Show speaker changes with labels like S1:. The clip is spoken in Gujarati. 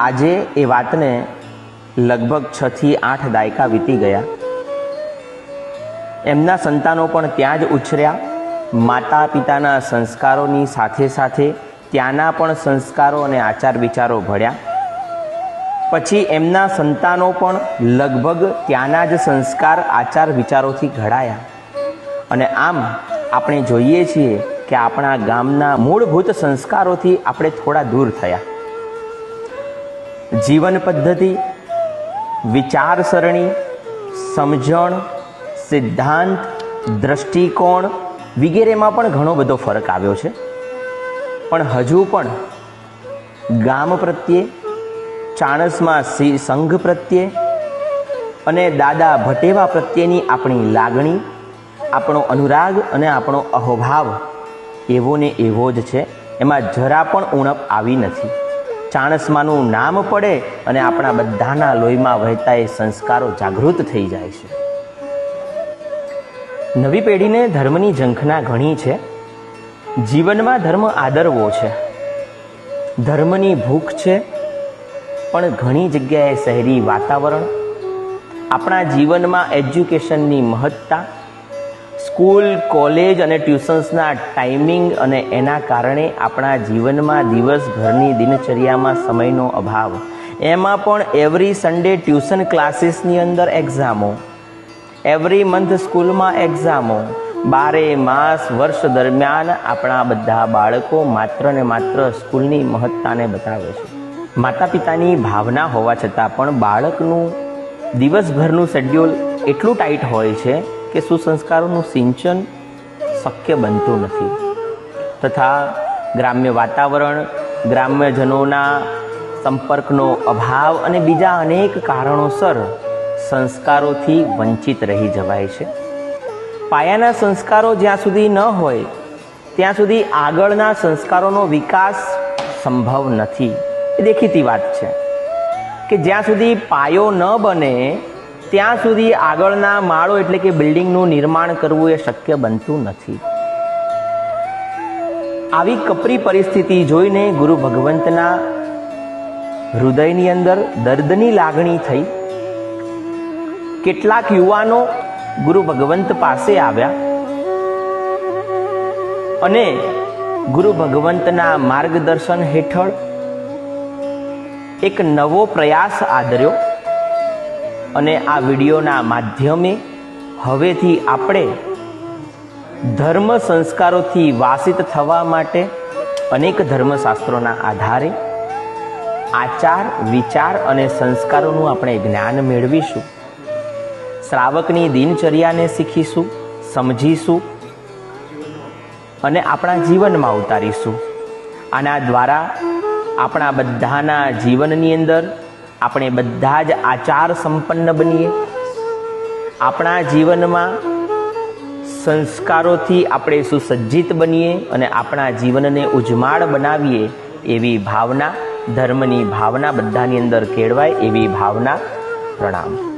S1: આજે એ વાતને લગભગ છ થી આઠ દાયકા વીતી ગયા. એમના સંતાનો પણ ત્યાં જ ઉછર્યા. માતા પિતાના સંસ્કારોની સાથે સાથે ત્યાંના પણ સંસ્કારો અને આચાર વિચારો ભળ્યા. પછી એમના સંતાનો પણ લગભગ ત્યાંના જ સંસ્કાર આચાર વિચારોથી ઘડાયા. અને આમ આપણે જોઈએ છીએ કે આપણા ગામના મૂળભૂત સંસ્કારોથી આપણે થોડા દૂર થયા. જીવન પદ્ધતિ, વિચારસરણી, સમજણ, સિદ્ધાંત, દ્રષ્ટિકોણ વગેરેમાં પણ ઘણો બધો ફરક આવ્યો છે. પણ હજુ પણ ગામ પ્રત્યે, ચાણસમાં સંઘ પ્રત્યે અને દાદા ભટેવા પ્રત્યેની આપણી લાગણી, આપણો અનુરાગ અને આપણો અહોભાવ એવો ને એવો જ છે. એમાં જરા પણ ઉણપ આવી નથી. ચાણસમાનું નામ પડે અને આપણા બધાના લોહીમાં વહેતા એ સંસ્કારો જાગૃત થઈ જાય છે. નવી પેઢીને ધર્મની ઝંખના ઘણી છે. જીવનમાં ધર્મ આદરવો છે. ધર્મની ભૂખ છે. પણ ઘણી જગ્યાએ શહેરી વાતાવરણ, આપણા જીવનમાં એજ્યુકેશનની મહત્તા સ્કૂલ, કોલેજ અને ટ્યુશન્સના ટાઈમિંગ અને એના કારણે આપણા જીવનમાં દિવસભરની દિનચર્યામાં સમયનો અભાવ. એમાં પણ એવરી સન્ડે ટ્યુશન ક્લાસીસની અંદર એક્ઝામો એવરી મંથ સ્કૂલમાં એક્ઝામો બારે માસ વર્ષ દરમિયાન આપણા બધા બાળકો માત્ર ને માત્ર સ્કૂલની મહત્તાને બતાવે છે. માતા પિતાની ભાવના હોવા છતાં પણ બાળકનું દિવસભરનું શેડ્યુલ એટલું ટાઈટ હોય છે કે સુસંસ્કારોનું સિંચન શક્ય બનતું નથી. તથા ગ્રામ્ય વાતાવરણ, ગ્રામ્યજનોના સંપર્કનો અભાવ અને બીજા અનેક કારણોસર સંસ્કારોથી વંચિત રહી જવાય છે. પાયાના સંસ્કારો જ્યાં સુધી ન હોય, ત્યાં સુધી આગળના સંસ્કારોનો વિકાસ સંભવ નથી. એ દેખીતી વાત છે કે જ્યાં સુધી પાયો ન બને ત્યાં સુધી આગળના માળો એટલે કે બિલ્ડિંગનું નિર્માણ કરવું એ શક્ય બનતું નથી. આવી કપરી પરિસ્થિતિ જોઈને ગુરુ ભગવંતના હૃદયની અંદર દર્દની લાગણી થઈ. કેટલાક યુવાનો ગુરુ ભગવંત પાસે આવ્યા અને ગુરુ ભગવંતના માર્ગદર્શન હેઠળ એક નવો પ્રયાસ આદર્યો. અને આ વિડીયોના માધ્યમે હવેથી આપણે ધર્મ સંસ્કારોથી વાસિત થવા માટે અનેક ધર્મશાસ્ત્રોના આધારે આચાર, વિચાર અને સંસ્કારોનું આપણે જ્ઞાન મેળવીશું. શ્રાવકની દિનચર્યાને શીખીશું, સમજીશું અને આપણા જીવનમાં ઉતારીશું. આના દ્વારા આપણા બધાના જીવનની અંદર આપણે બધા જ આચાર સંપન્ન બનીએ. આપણા જીવનમાં સંસ્કારોથી આપણે સુસજ્જિત બનીએ અને આપણા જીવનને ઉજમાળ બનાવીએ એવી ભાવના, ધર્મની ભાવના બધાની અંદર કેળવાય એવી ભાવના, પ્રણામ.